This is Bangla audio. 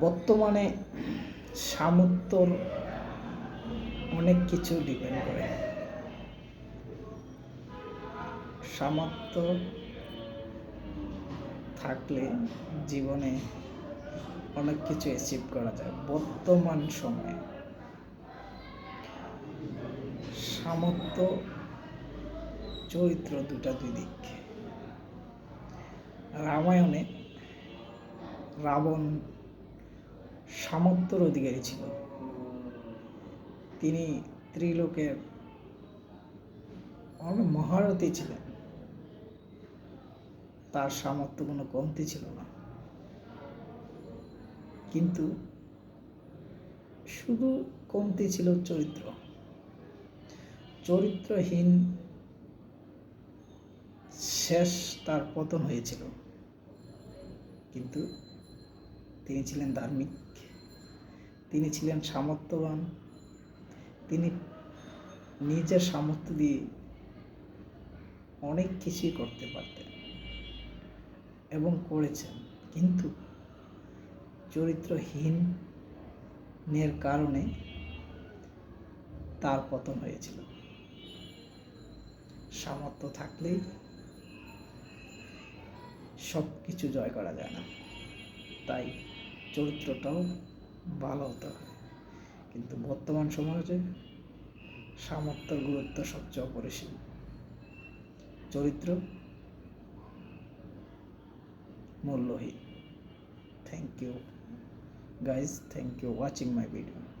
বর্তমানে সামর্থ্যর অনেক কিছু ডিপেন্ড করে। সামর্থ্য থাকলে জীবনে অনেক কিছু অ্যাচিভ করা যায়। বর্তমান সময়ে সামর্থ্য চরিত্র দুটা দুই দিক। রামায়ণে রাবণ সামর্থ্যর অধিকারী ছিল। তিনি ত্রিলোকের অনেক মহারথী ছিলেন। তার সামর্থ্য কোনো কমতি ছিল না। কিন্তু শুধু কমতি ছিল চরিত্র। চরিত্রহীন শেষ তার পতন হয়েছিল। কিন্তু তিনি ছিলেন ধার্মিক। তিনি ছিলেন সামর্থ্যবান। তিনি নিজের সামর্থ্য দিয়ে অনেক কিছুই করতে পারতেন এবং করেছেন। কিন্তু চরিত্রহীনের কারণে তার পতন হয়েছিল। সামর্থ্য থাকলেই সব কিছু জয় করা যায় না। তাই চরিত্রটাও ভালো হতে। হয় কিন্তু বর্তমান সমাজে সামর্থ্য, গুরুত্ব সবচেয়ে অপরিসীম। চরিত্র মূল্যহীন। Thank you guys thank you watching my video.